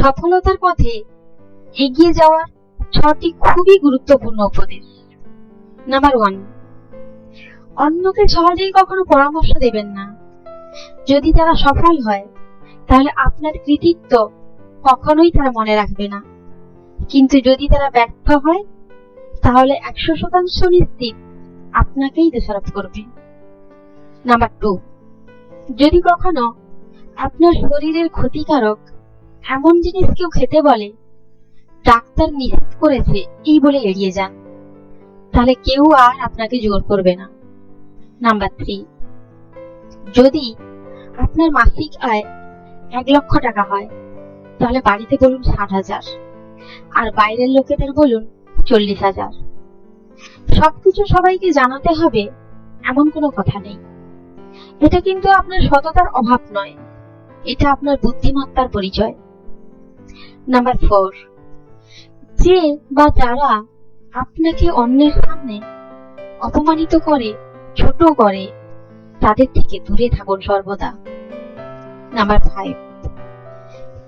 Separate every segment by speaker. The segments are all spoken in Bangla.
Speaker 1: সফলতার পথে এগিয়ে যাওয়ার ছটি খুবই গুরুত্বপূর্ণ উপদেশ। নাম্বার ওয়ান অন্যকে সহজেই কখনো পরামর্শ দেবেন না। যদি তারা সফল হয়, তাহলে আপনার কৃতিত্ব কখনোই তারা মনে রাখবে না। কিন্তু যদি তারা ব্যর্থ হয়, তাহলে একশো শতাংশ নিশ্চিত আপনাকেই দোষারোপ করবে। নাম্বার টু যদি কখনো আপনার শরীরের ক্ষতিকারক এমন জিনিস কেউ খেতে বলে? ডাক্তার নিষেধ করেছে এই বলে এড়িয়ে যান। তাহলে কেউ আর আপনাকে জোর করবে না। নাম্বার থ্রি যদি আপনার মাসিক আয় এক লক্ষ টাকা হয়, তাহলে বাড়িতে বলুন ষাট হাজার। আর বাইরের লোকেদের বলুন চল্লিশ হাজার। সবকিছু সবাইকে জানাতে হবে, এমন কোনো কথা নেই। এটা কিন্তু আপনার সততার অভাব নয়। এটা আপনার বুদ্ধিমত্তার পরিচয়। Number four. যে বা যারা আপনাকে অন্যের সামনে অপমানিত করে, ছোট করে, তাদের থেকে দূরে থাকুন সর্বদা। Number five.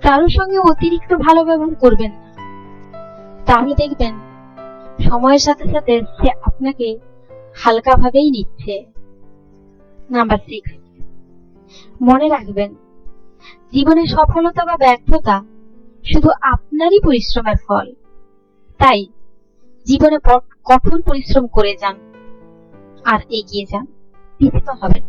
Speaker 1: কারোর সঙ্গে অতিরিক্ত ভালো ব্যবহার করবেন না। তাহলে দেখবেন, সময়ের সাথে সাথে সে আপনাকে হালকা ভাবেই নিচ্ছে। Number six. মনে রাখবেন, জীবনে সফলতা বা ব্যর্থতা শুধু আপনারই পরিশ্রমের ফল। তাই জীবনে কঠোর পরিশ্রম করে যান আর এগিয়ে যান। পিছপা হবেন